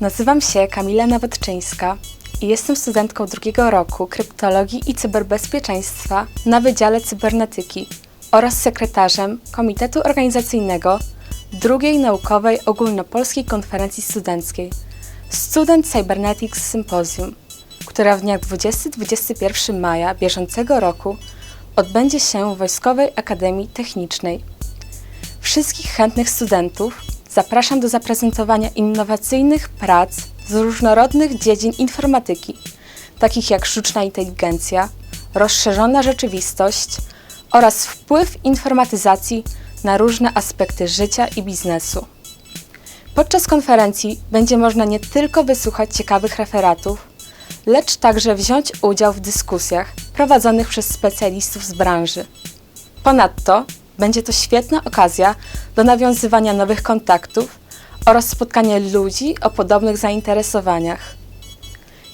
Nazywam się Kamila Nowotczyńska i jestem studentką drugiego roku kryptologii i cyberbezpieczeństwa na Wydziale Cybernetyki oraz sekretarzem Komitetu Organizacyjnego drugiej naukowej ogólnopolskiej konferencji studenckiej Student Cybernetics Symposium, która w dniach 20-21 maja bieżącego roku odbędzie się w Wojskowej Akademii Technicznej. Wszystkich chętnych studentów zapraszam do zaprezentowania innowacyjnych prac z różnorodnych dziedzin informatyki, takich jak sztuczna inteligencja, rozszerzona rzeczywistość oraz wpływ informatyzacji na różne aspekty życia i biznesu. Podczas konferencji będzie można nie tylko wysłuchać ciekawych referatów, lecz także wziąć udział w dyskusjach prowadzonych przez specjalistów z branży. Ponadto będzie to świetna okazja do nawiązywania nowych kontaktów oraz spotkania ludzi o podobnych zainteresowaniach.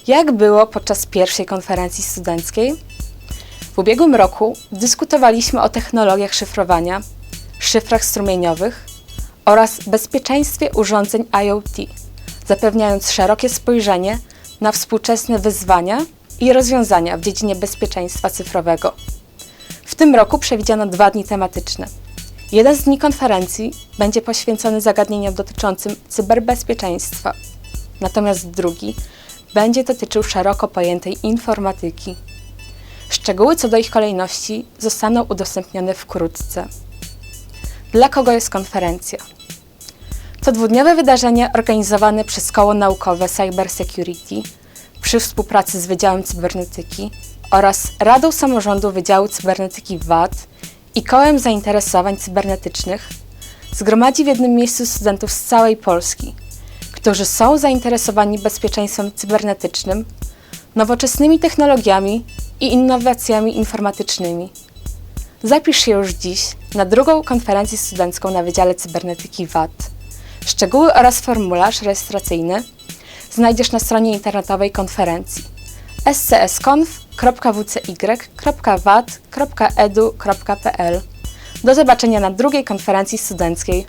Jak było podczas pierwszej konferencji studenckiej? W ubiegłym roku dyskutowaliśmy o technologiach szyfrowania, szyfrach strumieniowych oraz bezpieczeństwie urządzeń IoT, zapewniając szerokie spojrzenie na współczesne wyzwania i rozwiązania w dziedzinie bezpieczeństwa cyfrowego. W tym roku przewidziano dwa dni tematyczne. Jeden z dni konferencji będzie poświęcony zagadnieniom dotyczącym cyberbezpieczeństwa, natomiast drugi będzie dotyczył szeroko pojętej informatyki. Szczegóły co do ich kolejności zostaną udostępnione wkrótce. Dla kogo jest konferencja? To dwudniowe wydarzenie organizowane przez Koło Naukowe Cyber Security przy współpracy z Wydziałem Cybernetyki oraz Radą Samorządu Wydziału Cybernetyki WAD i Kołem Zainteresowań Cybernetycznych zgromadzi w jednym miejscu studentów z całej Polski, którzy są zainteresowani bezpieczeństwem cybernetycznym, nowoczesnymi technologiami i innowacjami informatycznymi. Zapisz się już dziś na drugą konferencję studencką na Wydziale Cybernetyki WAD. Szczegóły oraz formularz rejestracyjny znajdziesz na stronie internetowej konferencji scsconf.wcy.wad.edu.pl. Do zobaczenia na drugiej konferencji studenckiej